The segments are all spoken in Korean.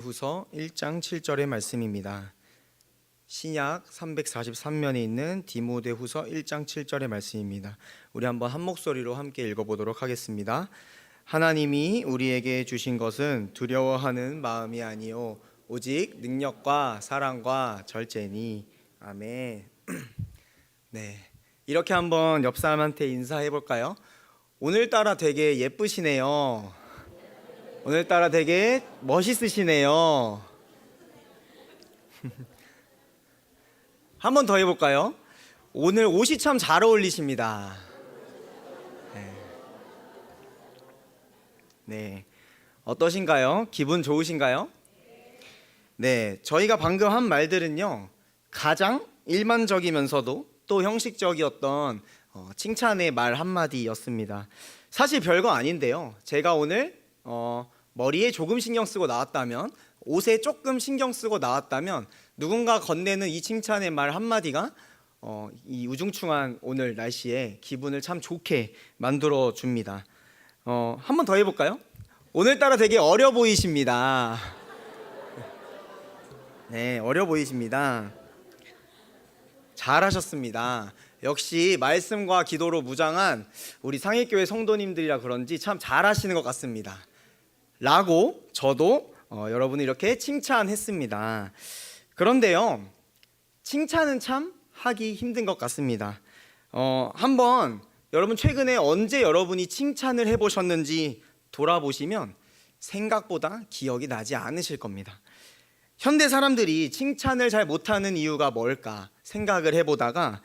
후서 1장 7절의 말씀입니다. 신약 343면에 있는 디모데후서 1장 7절의 말씀입니다. 우리 한번 한 목소리로 함께 읽어 보도록 하겠습니다. 하나님이 우리에게 주신 것은 두려워하는 마음이 아니요 오직 능력과 사랑과 절제니 아멘. 네, 이렇게 한번 옆 사람한테 인사해 볼까요? 오늘따라 되게 예쁘시네요. 오늘따라 되게 멋있으시네요. 한 번 더 해볼까요? 오늘 옷이 참 잘 어울리십니다. 네. 네. 어떠신가요? 기분 좋으신가요? 네. 저희가 방금 한 말들은요, 가장 일반적이면서도 또 형식적이었던 어, 칭찬의 말 한마디였습니다. 사실 별거 아닌데요. 제가 오늘 어, 머리에 조금 신경 쓰고 나왔다면 옷에 조금 신경 쓰고 나왔다면 누군가 건네는 이 칭찬의 말 한마디가 어, 이 우중충한 오늘 날씨에 기분을 참 좋게 만들어 줍니다. 어, 한 번 더 해볼까요? 오늘따라 되게 어려 보이십니다. 네, 어려 보이십니다. 잘하셨습니다. 역시 말씀과 기도로 무장한 우리 상일교회 성도님들이라 그런지 참 잘하시는 것 같습니다. 라고 저도 어, 여러분을 이렇게 칭찬했습니다. 그런데요, 칭찬은 참 하기 힘든 것 같습니다. 어, 한번 여러분 최근에 언제 여러분이 칭찬을 해보셨는지 돌아보시면 생각보다 기억이 나지 않으실 겁니다. 현대 사람들이 칭찬을 잘 못하는 이유가 뭘까 생각을 해보다가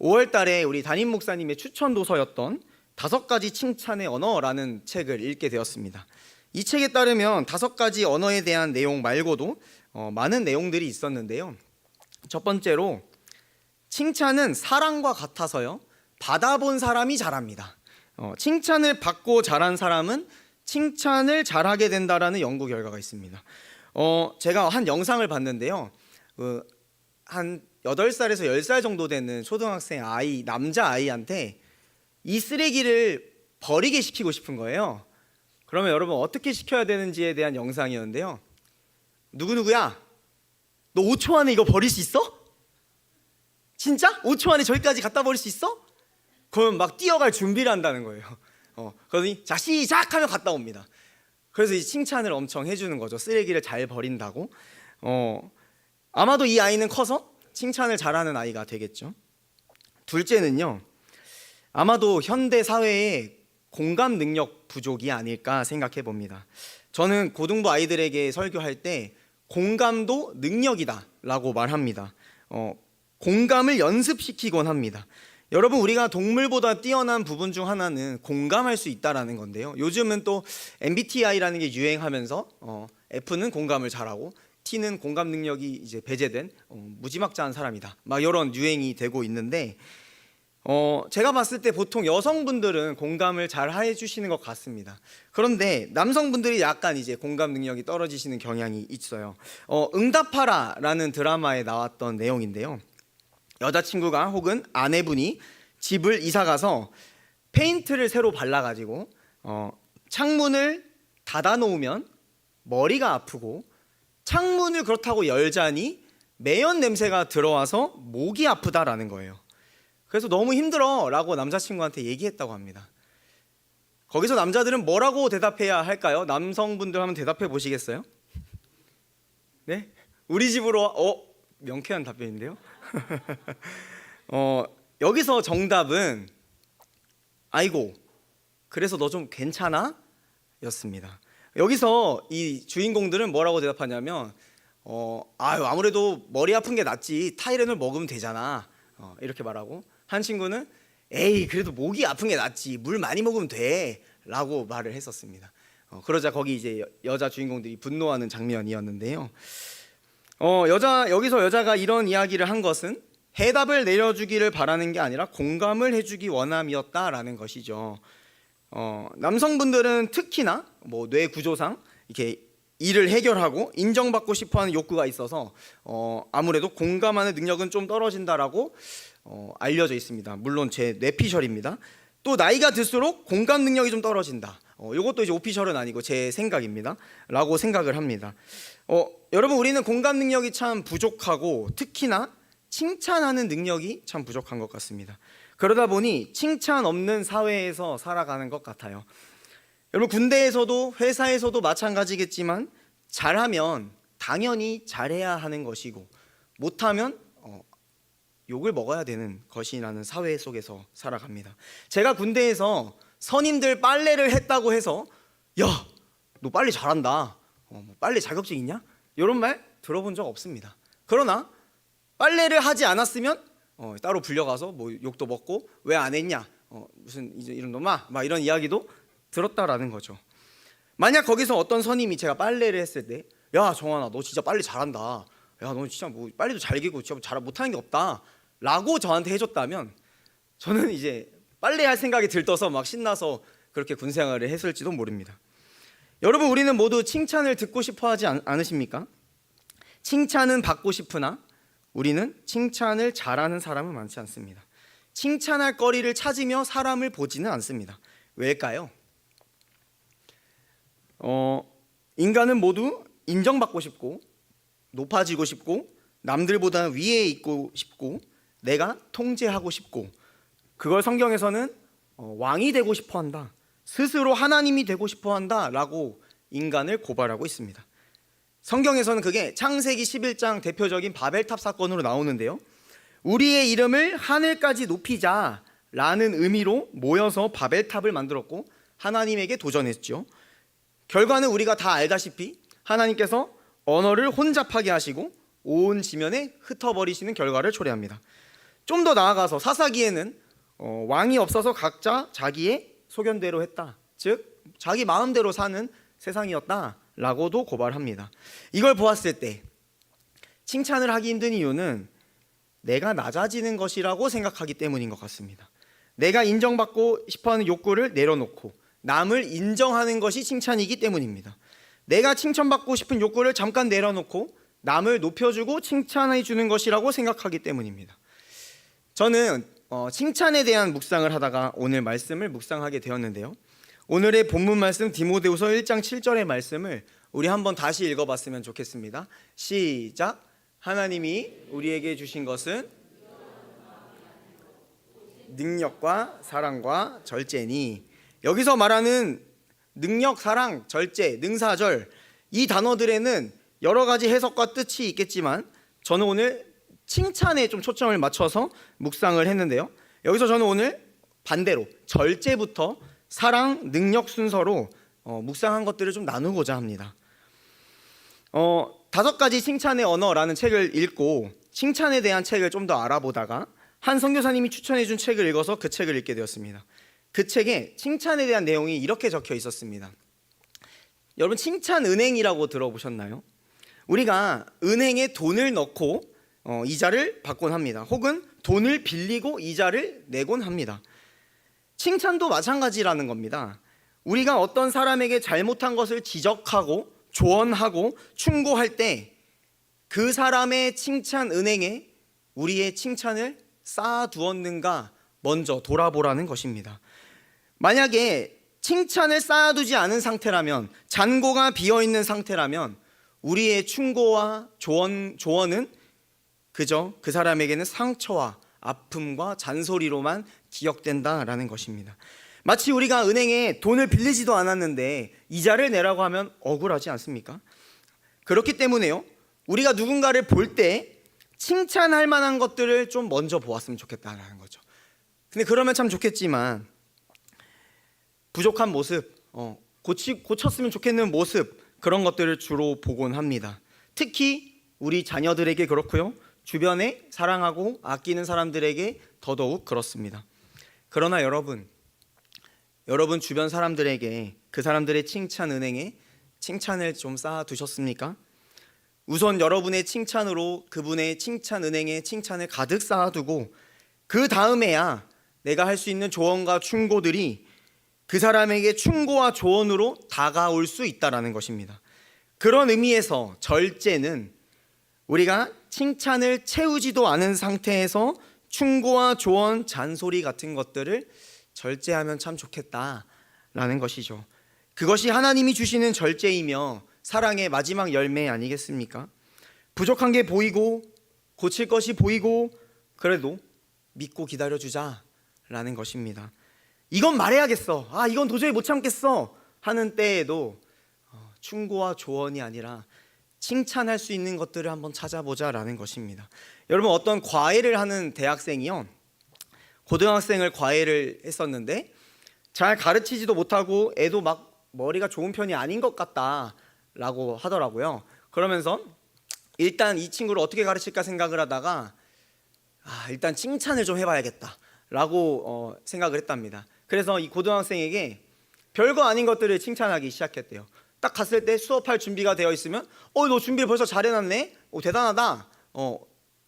5월 달에 우리 담임 목사님의 추천 도서였던 다섯 가지 칭찬의 언어라는 책을 읽게 되었습니다. 이 책에 따르면 다섯 가지 언어에 대한 내용 말고도 어, 많은 내용들이 있었는데요. 첫 번째로 칭찬은 사랑과 같아서요. 받아본 사람이 잘합니다. 어, 칭찬을 받고 잘한 사람은 칭찬을 잘하게 된다라는 연구 결과가 있습니다. 어, 제가 한 영상을 봤는데요. 그, 한 8살에서 10살 정도 되는 초등학생 아이, 남자 아이한테 이 쓰레기를 버리게 시키고 싶은 거예요. 그러면 여러분 어떻게 시켜야 되는지에 대한 영상이었는데요. 누구누구야? 너 5초 안에 이거 버릴 수 있어? 진짜? 5초 안에 저기까지 갖다 버릴 수 있어? 그러면 막 뛰어갈 준비를 한다는 거예요. 어, 그러더니 자 시작 하면 갔다 옵니다. 그래서 이 칭찬을 엄청 해주는 거죠. 쓰레기를 잘 버린다고. 어, 아마도 이 아이는 커서 칭찬을 잘하는 아이가 되겠죠. 둘째는요. 아마도 현대 사회의 공감 능력 부족이 아닐까 생각해 봅니다. 저는 고등부 아이들에게 설교할 때 공감도 능력이다라고 말합니다. 어, 공감을 연습시키곤 합니다. 여러분 우리가 동물보다 뛰어난 부분 중 하나는 공감할 수 있다라는 건데요. 요즘은 또 MBTI라는 게 유행하면서 어, F는 공감을 잘하고 T는 공감 능력이 이제 배제된 어, 무지막지한 사람이다. 막 이런 유행이 되고 있는데 어, 제가 봤을 때 보통 여성분들은 공감을 잘 해주시는 것 같습니다. 그런데 남성분들이 약간 이제 공감 능력이 떨어지시는 경향이 있어요. 어, 응답하라라는 드라마에 나왔던 내용인데요. 여자친구가 혹은 아내분이 집을 이사 가서 페인트를 새로 발라가지고 어, 창문을 닫아 놓으면 머리가 아프고 창문을 그렇다고 열자니 매연 냄새가 들어와서 목이 아프다라는 거예요. 그래서 너무 힘들어 라고 남자친구한테 얘기했다고 합니다. 거기서 남자들은 뭐라고 대답해야 할까요? 남성분들 한번 대답해 보시겠어요? 네? 우리 집으로 어 명쾌한 답변인데요. 어 여기서 정답은 아이고 그래서 너 좀 괜찮아? 였습니다. 여기서 이 주인공들은 뭐라고 대답하냐면 어 아유 아무래도 머리 아픈 게 낫지 타이레놀 먹으면 되잖아 어, 이렇게 말하고 한 친구는 에이 그래도 목이 아픈 게 낫지 물 많이 먹으면 돼라고 말을 했었습니다. 어, 그러자 거기 이제 여, 여자 주인공들이 분노하는 장면이었는데요. 어, 여자 여기서 여자가 이런 이야기를 한 것은 해답을 내려주기를 바라는 게 아니라 공감을 해주기 원함이었다라는 것이죠. 어, 남성분들은 특히나 뭐 뇌 구조상 이렇게 일을 해결하고 인정받고 싶어하는 욕구가 있어서 어, 아무래도 공감하는 능력은 좀 떨어진다라고 어, 알려져 있습니다. 물론 제 뇌피셜입니다. 또 나이가 들수록 공감 능력이 좀 떨어진다. 어, 이것도 이제 오피셜은 아니고 제 생각입니다. 라고 생각을 합니다. 어, 여러분 우리는 공감 능력이 참 부족하고 특히나 칭찬하는 능력이 참 부족한 것 같습니다. 그러다 보니 칭찬 없는 사회에서 살아가는 것 같아요. 여러분 군대에서도 회사에서도 마찬가지겠지만 잘하면 당연히 잘해야 하는 것이고 못하면 어, 욕을 먹어야 되는 것이라는 사회 속에서 살아갑니다. 제가 군대에서 선임들 빨래를 했다고 해서 야, 너 빨래 잘한다. 어, 뭐 빨래 자격증 있냐? 이런 말 들어본 적 없습니다. 그러나 빨래를 하지 않았으면 어, 따로 불려가서 뭐 욕도 먹고 왜 안 했냐? 어, 무슨 이런 놈아 막 이런 이야기도 들었다라는 거죠. 만약 거기서 어떤 선임이 제가 빨래를 했을 때, 야 정환아 너 진짜 빨래 잘한다. 야 너 진짜 뭐 빨래도 잘 개고 진짜 잘 못하는 게 없다. 라고 저한테 해줬다면 저는 이제 빨래할 생각이 들떠서 막 신나서 그렇게 군 생활을 했을지도 모릅니다. 여러분 우리는 모두 칭찬을 듣고 싶어 하지 않, 않으십니까? 칭찬은 받고 싶으나 우리는 칭찬을 잘하는 사람은 많지 않습니다. 칭찬할 거리를 찾으며 사람을 보지는 않습니다. 왜일까요? 어, 인간은 모두 인정받고 싶고 높아지고 싶고 남들보다 위에 있고 싶고 내가 통제하고 싶고 그걸 성경에서는 어, 왕이 되고 싶어 한다. 스스로 하나님이 되고 싶어 한다라고 인간을 고발하고 있습니다. 성경에서는 그게 창세기 11장 대표적인 바벨탑 사건으로 나오는데요. 우리의 이름을 하늘까지 높이자라는 의미로 모여서 바벨탑을 만들었고 하나님에게 도전했죠. 결과는 우리가 다 알다시피 하나님께서 언어를 혼잡하게 하시고 온 지면에 흩어버리시는 결과를 초래합니다. 좀 더 나아가서 사사기에는 어, 왕이 없어서 각자 자기의 소견대로 했다. 즉 자기 마음대로 사는 세상이었다라고도 고발합니다. 이걸 보았을 때 칭찬을 하기 힘든 이유는 내가 낮아지는 것이라고 생각하기 때문인 것 같습니다. 내가 인정받고 싶어하는 욕구를 내려놓고 남을 인정하는 것이 칭찬이기 때문입니다. 내가 칭찬받고 싶은 욕구를 잠깐 내려놓고 남을 높여주고 칭찬해 주는 것이라고 생각하기 때문입니다. 저는 어, 칭찬에 대한 묵상을 하다가 오늘 말씀을 묵상하게 되었는데요. 오늘의 본문 말씀 디모데후서 1장 7절의 말씀을 우리 한번 다시 읽어봤으면 좋겠습니다. 시작. 하나님이 우리에게 주신 것은 능력과 사랑과 절제니 여기서 말하는 능력, 사랑, 절제, 능사절 이 단어들에는 여러 가지 해석과 뜻이 있겠지만 저는 오늘 칭찬에 좀 초점을 맞춰서 묵상을 했는데요. 여기서 저는 오늘 반대로 절제부터 사랑, 능력 순서로 어, 묵상한 것들을 좀 나누고자 합니다. 어, 다섯 가지 칭찬의 언어라는 책을 읽고 칭찬에 대한 책을 좀 더 알아보다가 한 선교사님이 추천해 준 책을 읽어서 그 책을 읽게 되었습니다. 그 책에 칭찬에 대한 내용이 이렇게 적혀 있었습니다. 여러분 칭찬 은행이라고 들어보셨나요? 우리가 은행에 돈을 넣고 어, 이자를 받곤 합니다. 혹은 돈을 빌리고 이자를 내곤 합니다. 칭찬도 마찬가지라는 겁니다. 우리가 어떤 사람에게 잘못한 것을 지적하고 조언하고 충고할 때 그 사람의 칭찬 은행에 우리의 칭찬을 쌓아두었는가 먼저 돌아보라는 것입니다. 만약에 칭찬을 쌓아두지 않은 상태라면 잔고가 비어 있는 상태라면 우리의 충고와 조언 조언은 그저 그 사람에게는 상처와 아픔과 잔소리로만 기억된다라는 것입니다. 마치 우리가 은행에 돈을 빌리지도 않았는데 이자를 내라고 하면 억울하지 않습니까? 그렇기 때문에요. 우리가 누군가를 볼 때 칭찬할 만한 것들을 좀 먼저 보았으면 좋겠다라는 거죠. 근데 그러면 참 좋겠지만 부족한 모습, 어, 고치, 고쳤으면 좋겠는 모습 그런 것들을 주로 보곤 합니다. 특히 우리 자녀들에게 그렇고요. 주변에 사랑하고 아끼는 사람들에게 더더욱 그렇습니다. 그러나 여러분, 여러분 주변 사람들에게 그 사람들의 칭찬 은행에 칭찬을 좀 쌓아 두셨습니까? 우선 여러분의 칭찬으로 그분의 칭찬 은행에 칭찬을 가득 쌓아두고 그 다음에야 내가 할 수 있는 조언과 충고들이 그 사람에게 충고와 조언으로 다가올 수 있다라는 것입니다. 그런 의미에서 절제는 우리가 칭찬을 채우지도 않은 상태에서 충고와 조언, 잔소리 같은 것들을 절제하면 참 좋겠다라는 것이죠. 그것이 하나님이 주시는 절제이며 사랑의 마지막 열매 아니겠습니까? 부족한 게 보이고 고칠 것이 보이고 그래도 믿고 기다려 주자라는 것입니다. 이건 말해야겠어. 아, 이건 도저히 못 참겠어. 하는 때에도 어, 충고와 조언이 아니라 칭찬할 수 있는 것들을 한번 찾아보자라는 것입니다. 여러분 어떤 과외를 하는 대학생이요. 고등학생을 과외를 했었는데 잘 가르치지도 못하고 애도 막 머리가 좋은 편이 아닌 것 같다라고 하더라고요. 그러면서 일단 이 친구를 어떻게 가르칠까 생각을 하다가 아, 일단 칭찬을 좀 해봐야겠다라고 어, 생각을 했답니다. 그래서 이 고등학생에게 별거 아닌 것들을 칭찬하기 시작했대요. 딱 갔을 때 수업할 준비가 되어 있으면 어 너 준비 벌써 잘해놨네. 어 대단하다. 어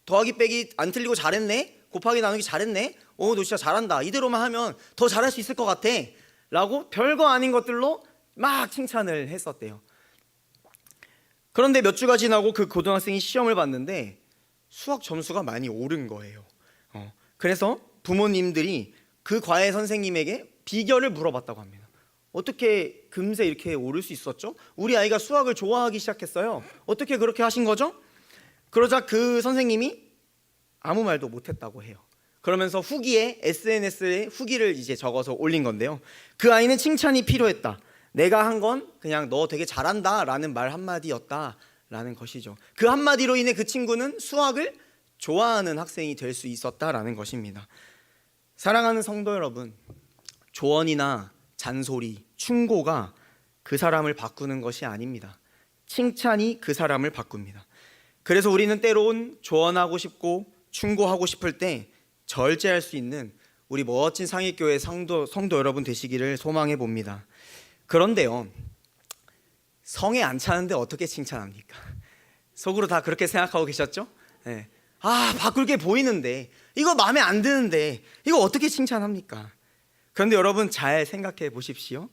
더하기 빼기 안 틀리고 잘했네. 곱하기 나누기 잘했네. 어 너 진짜 잘한다. 이대로만 하면 더 잘할 수 있을 것 같아. 라고 별거 아닌 것들로 막 칭찬을 했었대요. 그런데 몇 주가 지나고 그 고등학생이 시험을 봤는데 수학 점수가 많이 오른 거예요. 어, 그래서 부모님들이 그 과외 선생님에게 비결을 물어봤다고 합니다. 어떻게 금세 이렇게 오를 수 있었죠? 우리 아이가 수학을 좋아하기 시작했어요. 어떻게 그렇게 하신 거죠? 그러자 그 선생님이 아무 말도 못했다고 해요. 그러면서 후기에 SNS에 후기를 이제 적어서 올린 건데요. 그 아이는 칭찬이 필요했다. 내가 한 건 그냥 너 되게 잘한다 라는 말 한마디였다라는 것이죠. 그 한마디로 인해 그 친구는 수학을 좋아하는 학생이 될 수 있었다라는 것입니다. 사랑하는 성도 여러분, 조언이나 잔소리, 충고가 그 사람을 바꾸는 것이 아닙니다. 칭찬이 그 사람을 바꿉니다. 그래서 우리는 때론 조언하고 싶고 충고하고 싶을 때 절제할 수 있는 우리 멋진 상익교회 성도, 성도 여러분 되시기를 소망해 봅니다. 그런데요, 성에 안 차는데 어떻게 칭찬합니까? 속으로 다 그렇게 생각하고 계셨죠? 네. 아, 바꿀 게 보이는데, 이거 마음에 안 드는데, 이거 어떻게 칭찬합니까? 그런데 여러분 잘 생각해 보십시오.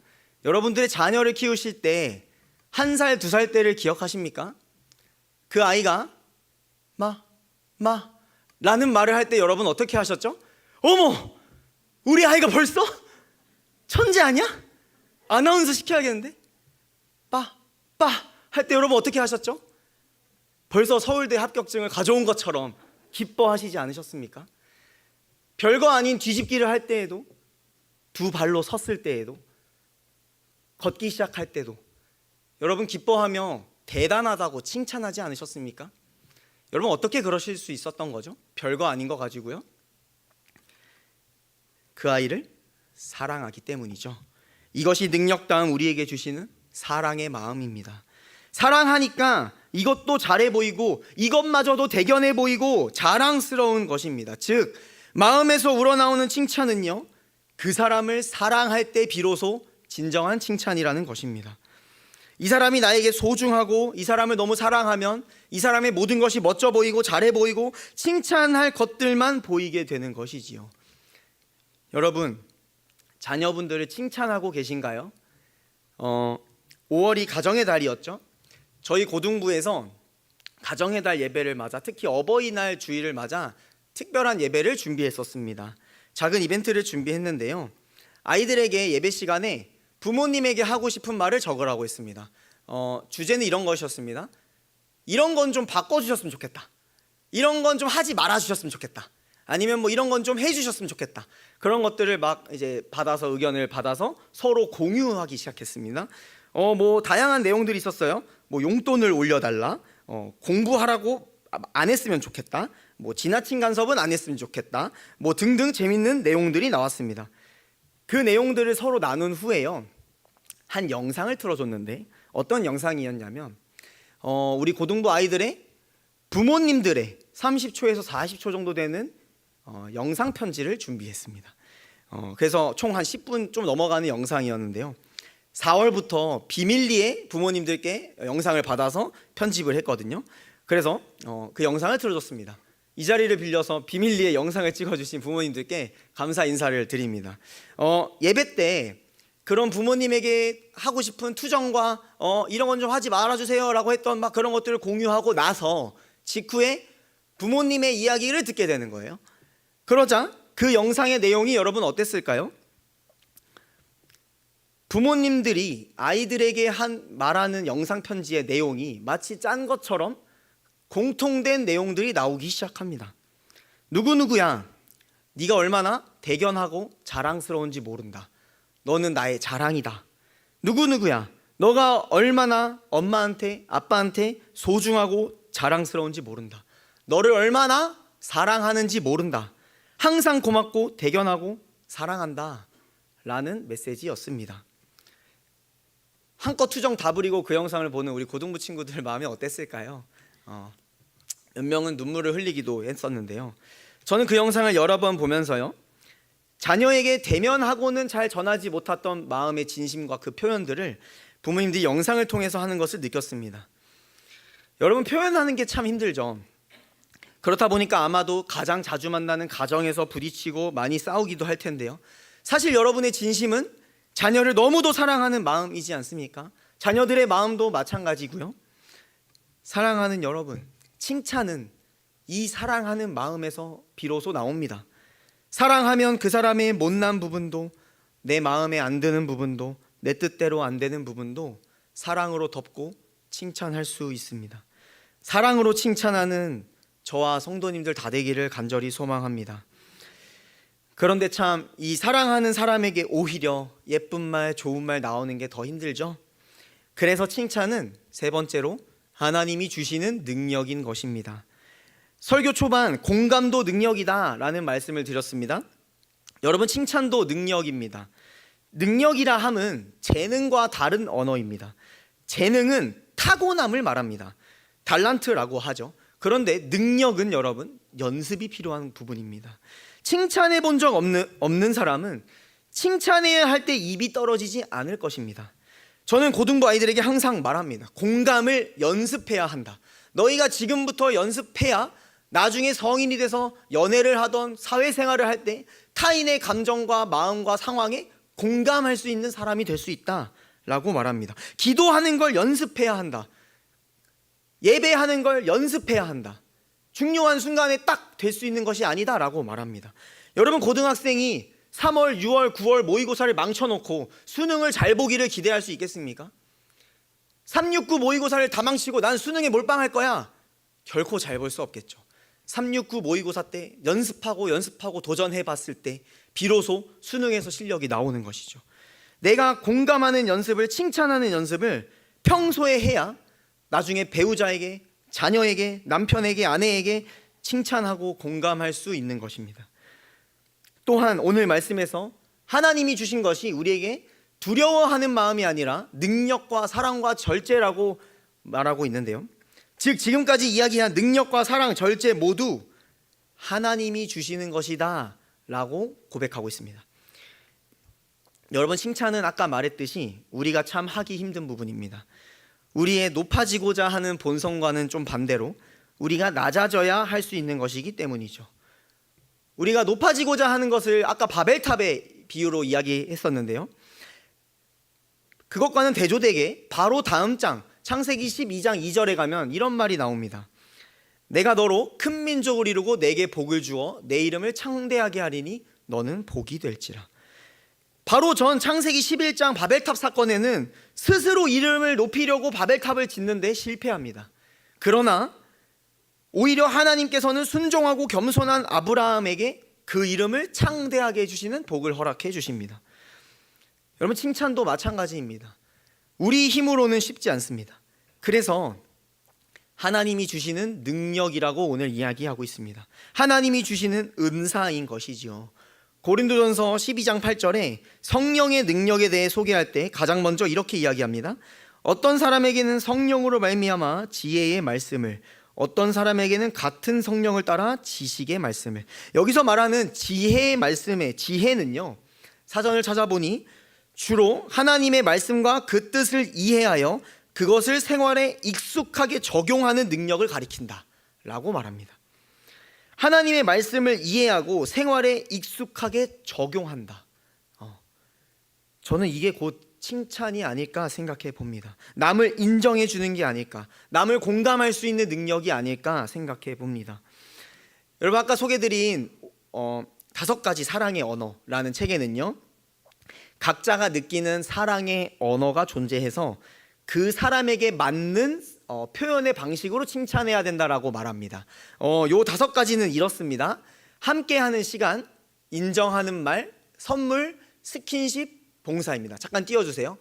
여러분들의 자녀를 키우실 때, 한 살, 두 살 때를 기억하십니까? 그 아이가, 마, 마, 라는 말을 할 때 여러분 어떻게 하셨죠? 어머! 우리 아이가 벌써? 천재 아니야? 아나운서 시켜야겠는데? 빠, 빠! 할 때 여러분 어떻게 하셨죠? 벌써 서울대 합격증을 가져온 것처럼 기뻐하시지 않으셨습니까? 별거 아닌 뒤집기를 할 때에도 두 발로 섰을 때에도 걷기 시작할 때도 여러분 기뻐하며 대단하다고 칭찬하지 않으셨습니까? 여러분 어떻게 그러실 수 있었던 거죠? 별거 아닌 거 가지고요. 그 아이를 사랑하기 때문이죠. 이것이 능력다운 우리에게 주시는 사랑의 마음입니다. 사랑하니까 이것도 잘해 보이고 이것마저도 대견해 보이고 자랑스러운 것입니다. 즉 마음에서 우러나오는 칭찬은요. 그 사람을 사랑할 때 비로소 진정한 칭찬이라는 것입니다. 이 사람이 나에게 소중하고 이 사람을 너무 사랑하면 이 사람의 모든 것이 멋져 보이고 잘해 보이고 칭찬할 것들만 보이게 되는 것이지요. 여러분, 자녀분들을 칭찬하고 계신가요? 어, 5월이 가정의 달이었죠. 저희 고등부에서 가정의 달 예배를 맞아 특히 어버이날 주일을 맞아 특별한 예배를 준비했었습니다. 작은 이벤트를 준비했는데요. 아이들에게 예배 시간에 부모님에게 하고 싶은 말을 적으라고 했습니다. 어, 주제는 이런 것이었습니다. 이런 건 좀 바꿔주셨으면 좋겠다. 이런 건 좀 하지 말아주셨으면 좋겠다. 아니면 뭐 이런 건 좀 해주셨으면 좋겠다. 그런 것들을 막 이제 받아서 의견을 받아서 서로 공유하기 시작했습니다. 어, 뭐 다양한 내용들이 있었어요. 뭐 용돈을 올려달라. 어, 공부하라고 안 했으면 좋겠다. 뭐 지나친 간섭은 안 했으면 좋겠다. 뭐 등등 재밌는 내용들이 나왔습니다. 그 내용들을 서로 나눈 후에요. 한 영상을 틀어줬는데 어떤 영상이었냐면 어, 우리 고등부 아이들의 부모님들의 30초에서 40초 정도 되는 어, 영상 편지를 준비했습니다. 어, 그래서 총 한 10분 좀 넘어가는 영상이었는데요. 4월부터 비밀리에 부모님들께 영상을 받아서 편집을 했거든요. 그래서 어, 그 영상을 틀어줬습니다. 이 자리를 빌려서 비밀리에 영상을 찍어주신 부모님들께 감사 인사를 드립니다. 어, 예배 때 그런 부모님에게 하고 싶은 투정과 어, 이런 건 좀 하지 말아주세요라고 했던 막 그런 것들을 공유하고 나서 직후에 부모님의 이야기를 듣게 되는 거예요. 그러자 그 영상의 내용이 여러분 어땠을까요? 부모님들이 아이들에게 한 말하는 영상 편지의 내용이 마치 짠 것처럼 공통된 내용들이 나오기 시작합니다. 누구 누구야? 네가 얼마나 대견하고 자랑스러운지 모른다. 너는 나의 자랑이다. 누구 누구야? 너가 얼마나 엄마한테 아빠한테 소중하고 자랑스러운지 모른다. 너를 얼마나 사랑하는지 모른다. 항상 고맙고 대견하고 사랑한다. 라는 메시지였습니다. 한껏 투정 다 부리고 그 영상을 보는 우리 고등부 친구들 마음이 어땠을까요? 어, 몇 명은 눈물을 흘리기도 했었는데요. 저는 그 영상을 여러 번 보면서요. 자녀에게 대면하고는 잘 전하지 못했던 마음의 진심과 그 표현들을 부모님들이 영상을 통해서 하는 것을 느꼈습니다. 여러분 표현하는 게 참 힘들죠. 그렇다 보니까 아마도 가장 자주 만나는 가정에서 부딪히고 많이 싸우기도 할 텐데요. 사실 여러분의 진심은 자녀를 너무도 사랑하는 마음이지 않습니까? 자녀들의 마음도 마찬가지고요. 사랑하는 여러분, 칭찬은 이 사랑하는 마음에서 비로소 나옵니다. 사랑하면 그 사람의 못난 부분도 내 마음에 안 드는 부분도 내 뜻대로 안 되는 부분도 사랑으로 덮고 칭찬할 수 있습니다. 사랑으로 칭찬하는 저와 성도님들 다 되기를 간절히 소망합니다. 그런데 참 이 사랑하는 사람에게 오히려 예쁜 말, 좋은 말 나오는 게 더 힘들죠. 그래서 칭찬은 세 번째로 하나님이 주시는 능력인 것입니다. 설교 초반 공감도 능력이다라는 말씀을 드렸습니다. 여러분 칭찬도 능력입니다. 능력이라 함은 재능과 다른 언어입니다. 재능은 타고남을 말합니다. 달란트라고 하죠. 그런데 능력은 여러분 연습이 필요한 부분입니다. 칭찬해 본 적 없는, 없는 사람은 칭찬해야 할 때 입이 떨어지지 않을 것입니다. 저는 고등부 아이들에게 항상 말합니다. 공감을 연습해야 한다. 너희가 지금부터 연습해야 나중에 성인이 돼서 연애를 하던 사회생활을 할 때 타인의 감정과 마음과 상황에 공감할 수 있는 사람이 될 수 있다 라고 말합니다. 기도하는 걸 연습해야 한다. 예배하는 걸 연습해야 한다. 중요한 순간에 딱 될 수 있는 것이 아니다 라고 말합니다. 여러분 고등학생이 3월, 6월, 9월 모의고사를 망쳐놓고 수능을 잘 보기를 기대할 수 있겠습니까? 369 모의고사를 다 망치고 난 수능에 몰빵할 거야. 결코 잘 볼 수 없겠죠. 369 모의고사 때 연습하고 연습하고 도전해 봤을 때 비로소 수능에서 실력이 나오는 것이죠. 내가 공감하는 연습을 칭찬하는 연습을 평소에 해야 나중에 배우자에게 자녀에게 남편에게 아내에게 칭찬하고 공감할 수 있는 것입니다. 또한 오늘 말씀에서 하나님이 주신 것이 우리에게 두려워하는 마음이 아니라 능력과 사랑과 절제라고 말하고 있는데요. 즉 지금까지 이야기한 능력과 사랑, 절제 모두 하나님이 주시는 것이다라고 고백하고 있습니다. 여러분 칭찬은 아까 말했듯이 우리가 참 하기 힘든 부분입니다. 우리의 높아지고자 하는 본성과는 좀 반대로 우리가 낮아져야 할 수 있는 것이기 때문이죠. 우리가 높아지고자 하는 것을 아까 바벨탑의 비유로 이야기했었는데요. 그것과는 대조되게 바로 다음 장 창세기 12장 2절에 가면 이런 말이 나옵니다. 내가 너로 큰 민족을 이루고 내게 복을 주어 내 이름을 창대하게 하리니 너는 복이 될지라. 바로 전 창세기 11장 바벨탑 사건에는 스스로 이름을 높이려고 바벨탑을 짓는데 실패합니다. 그러나 오히려 하나님께서는 순종하고 겸손한 아브라함에게 그 이름을 창대하게 해주시는 복을 허락해 주십니다. 여러분 칭찬도 마찬가지입니다. 우리 힘으로는 쉽지 않습니다. 그래서 하나님이 주시는 능력이라고 오늘 이야기하고 있습니다. 하나님이 주시는 은사인 것이지요. 고린도전서 12장 8절에 성령의 능력에 대해 소개할 때 가장 먼저 이렇게 이야기합니다. 어떤 사람에게는 성령으로 말미암아 지혜의 말씀을 어떤 사람에게는 같은 성령을 따라 지식의 말씀을 여기서 말하는 지혜의 말씀의 지혜는요 사전을 찾아보니 주로 하나님의 말씀과 그 뜻을 이해하여 그것을 생활에 익숙하게 적용하는 능력을 가리킨다 라고 말합니다. 하나님의 말씀을 이해하고 생활에 익숙하게 적용한다. 어. 저는 이게 곧 칭찬이 아닐까 생각해 봅니다. 남을 인정해 주는 게 아닐까, 남을 공감할 수 있는 능력이 아닐까 생각해 봅니다. 여러분 아까 소개드린 어, 다섯 가지 사랑의 언어라는 책에는요. 각자가 느끼는 사랑의 언어가 존재해서 그 사람에게 맞는 어, 표현의 방식으로 칭찬해야 된다라고 말합니다. 어, 요 다섯 가지는 이렇습니다. 함께하는 시간, 인정하는 말, 선물, 스킨십, 봉사입니다. 잠깐 띄워주세요.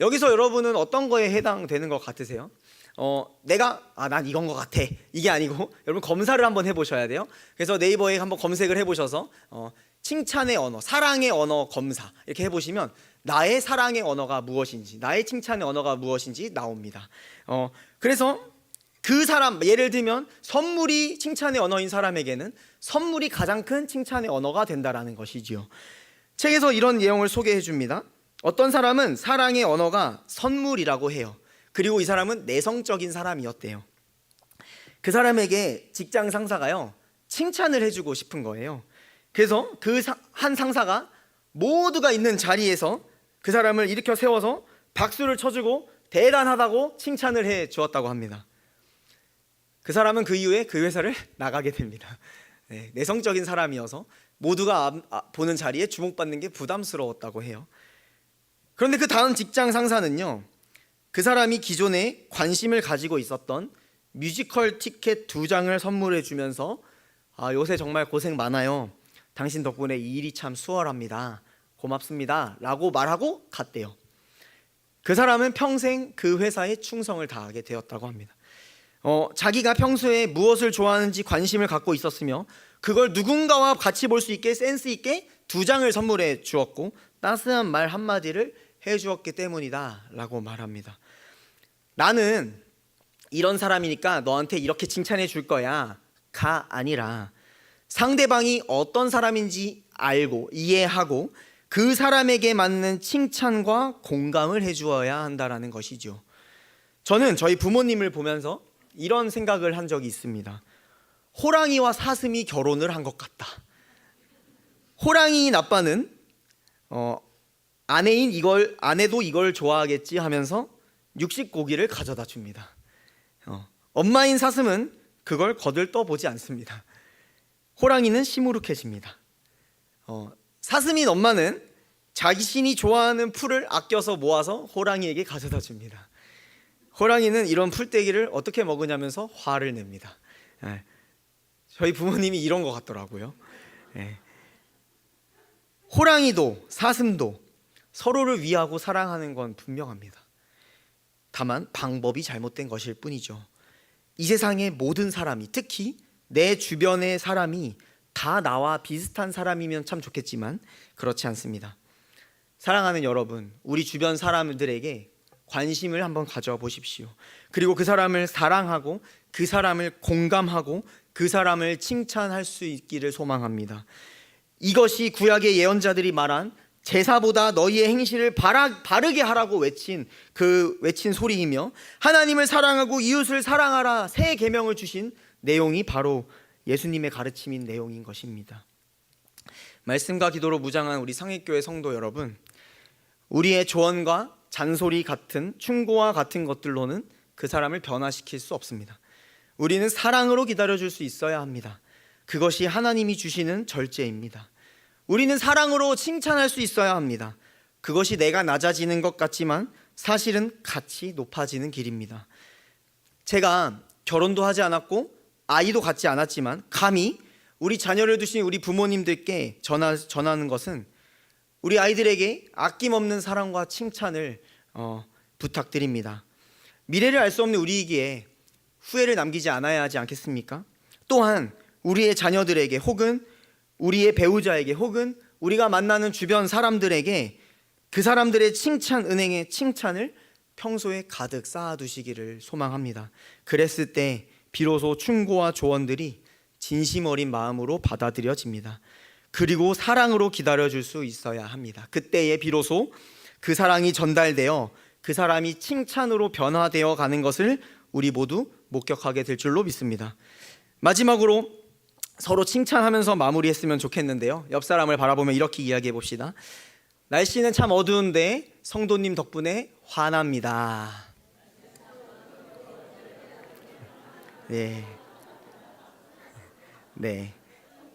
여기서 여러분은 어떤 거에 해당되는 것 같으세요? 어, 내가 아 난 이건 것 같아 이게 아니고 여러분 검사를 한번 해보셔야 돼요. 그래서 네이버에 한번 검색을 해보셔서 어, 칭찬의 언어, 사랑의 언어 검사 이렇게 해보시면 나의 사랑의 언어가 무엇인지, 나의 칭찬의 언어가 무엇인지 나옵니다. 어, 그래서 그 사람 예를 들면 선물이 칭찬의 언어인 사람에게는 선물이 가장 큰 칭찬의 언어가 된다라는 것이지요. 책에서 이런 내용을 소개해 줍니다. 어떤 사람은 사랑의 언어가 선물이라고 해요. 그리고 이 사람은 내성적인 사람이었대요. 그 사람에게 직장 상사가요 칭찬을 해주고 싶은 거예요. 그래서 그 한 상사가 모두가 있는 자리에서 그 사람을 일으켜 세워서 박수를 쳐주고 대단하다고 칭찬을 해 주었다고 합니다. 그 사람은 그 이후에 그 회사를 나가게 됩니다. 네, 내성적인 사람이어서 모두가 아- 아- 보는 자리에 주목받는 게 부담스러웠다고 해요. 그런데 그 다음 직장 상사는요, 그 사람이 기존에 관심을 가지고 있었던 뮤지컬 티켓 두 장을 선물해 주면서 아, 요새 정말 고생 많아요. 당신 덕분에 이 일이 참 수월합니다. 고맙습니다. 라고 말하고 갔대요. 그 사람은 평생 그 회사에 충성을 다하게 되었다고 합니다. 어, 자기가 평소에 무엇을 좋아하는지 관심을 갖고 있었으며 그걸 누군가와 같이 볼 수 있게 센스 있게 두 장을 선물해 주었고 따스한 말 한마디를 해 주었기 때문이다 라고 말합니다. 나는 이런 사람이니까 너한테 이렇게 칭찬해 줄 거야 가 아니라 상대방이 어떤 사람인지 알고 이해하고 그 사람에게 맞는 칭찬과 공감을 해 주어야 한다라는 것이죠. 저는 저희 부모님을 보면서 이런 생각을 한 적이 있습니다. 호랑이와 사슴이 결혼을 한 것 같다. 호랑이인 아빠는 어, 아내인 이걸 아내도 이걸 좋아하겠지 하면서 육식 고기를 가져다 줍니다. 어, 엄마인 사슴은 그걸 거들떠 보지 않습니다. 호랑이는 시무룩해집니다. 어, 사슴인 엄마는 자신이 좋아하는 풀을 아껴서 모아서 호랑이에게 가져다 줍니다. 호랑이는 이런 풀떼기를 어떻게 먹으냐면서 화를 냅니다. 예. 저희 부모님이 이런 것 같더라고요. 예. 호랑이도 사슴도 서로를 위하고 사랑하는 건 분명합니다. 다만 방법이 잘못된 것일 뿐이죠. 이 세상의 모든 사람이 특히 내 주변의 사람이 다 나와 비슷한 사람이면 참 좋겠지만 그렇지 않습니다. 사랑하는 여러분, 우리 주변 사람들에게 관심을 한번 가져 보십시오. 그리고 그 사람을 사랑하고 그 사람을 공감하고 그 사람을 칭찬할 수 있기를 소망합니다. 이것이 구약의 예언자들이 말한 제사보다 너희의 행실을 바라, 바르게 하라고 외친 그 외친 소리이며 하나님을 사랑하고 이웃을 사랑하라 새 계명을 주신 내용이 바로 예수님의 가르침인 내용인 것입니다. 말씀과 기도로 무장한 우리 상해교회 성도 여러분, 우리의 조언과 잔소리 같은 충고와 같은 것들로는 그 사람을 변화시킬 수 없습니다. 우리는 사랑으로 기다려줄 수 있어야 합니다. 그것이 하나님이 주시는 절제입니다. 우리는 사랑으로 칭찬할 수 있어야 합니다. 그것이 내가 낮아지는 것 같지만 사실은 같이 높아지는 길입니다. 제가 결혼도 하지 않았고 아이도 갖지 않았지만 감히 우리 자녀를 두신 우리 부모님들께 전하, 전하는 것은 우리 아이들에게 아낌없는 사랑과 칭찬을 어, 부탁드립니다. 미래를 알 수 없는 우리이기에 후회를 남기지 않아야 하지 않겠습니까? 또한 우리의 자녀들에게 혹은 우리의 배우자에게 혹은 우리가 만나는 주변 사람들에게 그 사람들의 칭찬 은행의 칭찬을 평소에 가득 쌓아두시기를 소망합니다. 그랬을 때 비로소 충고와 조언들이 진심 어린 마음으로 받아들여집니다. 그리고 사랑으로 기다려줄 수 있어야 합니다. 그때에 비로소 그 사랑이 전달되어 그 사람이 칭찬으로 변화되어 가는 것을 우리 모두 목격하게 될 줄로 믿습니다. 마지막으로 서로 칭찬하면서 마무리했으면 좋겠는데요. 옆 사람을 바라보며 이렇게 이야기해 봅시다. 날씨는 참 어두운데 성도님 덕분에 환합니다. 네. 네.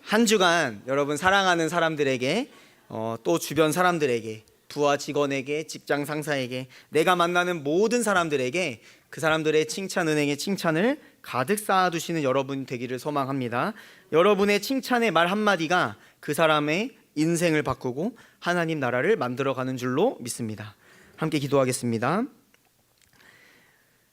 한 주간 여러분 사랑하는 사람들에게 어, 또 주변 사람들에게 부하 직원에게, 직장 상사에게, 내가 만나는 모든 사람들에게 그 사람들의 칭찬 은행의 칭찬을 가득 쌓아두시는 여러분 되기를 소망합니다. 여러분의 칭찬의 말 한마디가 그 사람의 인생을 바꾸고 하나님 나라를 만들어가는 줄로 믿습니다. 함께 기도하겠습니다.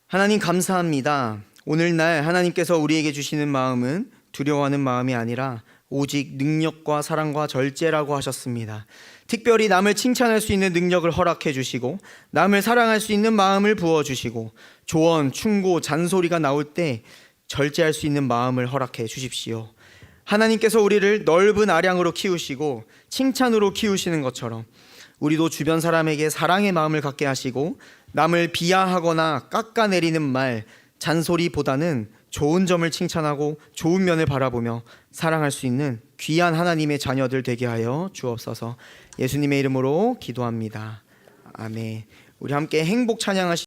하나님 감사합니다. 오늘날 하나님께서 우리에게 주시는 마음은 두려워하는 마음이 아니라 오직 능력과 사랑과 절제라고 하셨습니다. 특별히 남을 칭찬할 수 있는 능력을 허락해 주시고 남을 사랑할 수 있는 마음을 부어 주시고 조언, 충고, 잔소리가 나올 때 절제할 수 있는 마음을 허락해 주십시오. 하나님께서 우리를 넓은 아량으로 키우시고 칭찬으로 키우시는 것처럼 우리도 주변 사람에게 사랑의 마음을 갖게 하시고 남을 비하하거나 깎아내리는 말, 잔소리보다는 좋은 점을 칭찬하고 좋은 면을 바라보며 사랑할 수 있는 귀한 하나님의 자녀들 되게 하여 주옵소서. 예수님의 이름으로 기도합니다. 아멘. 우리 함께 행복 찬양하시